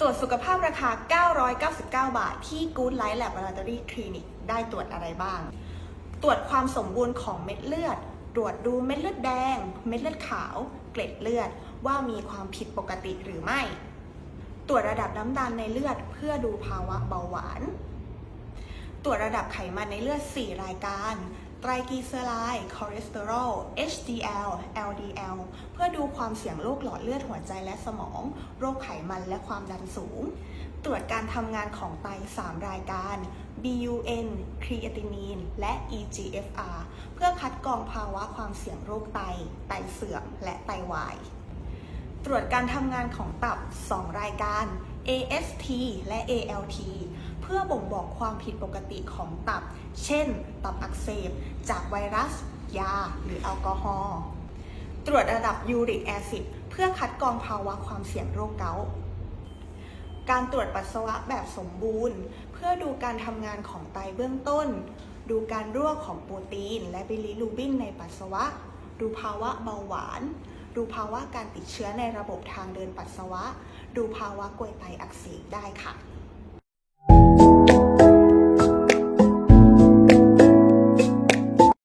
ตรวจสุขภาพราคา 999 บาท ที่ Good Life Laboratory Clinic ได้ตรวจอะไรบ้าง ตรวจความสมบูรณ์ของเม็ดเลือด ตรวจดูเม็ดเลือดแดง เม็ดเลือดขาว เกล็ดเลือด ว่ามีความผิดปกติหรือไม่ ตรวจระดับน้ำตาลในเลือดเพื่อดูภาวะเบาหวาน ตรวจระดับไขมันในเลือด 4 รายการไตรกลีเซอไรด์คอเลสเตอรอล HDL LDL เพื่อดูความเสี่ยงโรคหลอดเลือดหัวใจและสมอง โรคไขมันและความดันสูง ตรวจการทำงานของไต 3 รายการ BUN ครีเอตินีน และ EGFR เพื่อคัดกรองภาวะความเสี่ยงโรคไต ไตเสื่อม และไตวาย ตรวจการทำงานของตับ 2 รายการ AST และ ALT เพื่อบ่งบอกความผิดปกติของตับ เช่น ตับอักเสบ จากไวรัส ยา หรือแอลกอฮอล์ ตรวจระดับยูริกแอซิดเพื่อคัดกรองภาวะความเสี่ยงโรคเกาต์การตรวจปัสสาวะแบบสมบูรณ์ เพื่อดูการทำงานของไตเบื้องต้น ดูการรั่วของโปรตีน และบิลิรูบินในปัสสาวะ ดูภาวะเบาหวาน ดูภาวะการติดเชื้อในระบบทางเดินปัสสาวะ ดูภาวะกรวยไตอักเสบได้ค่ะ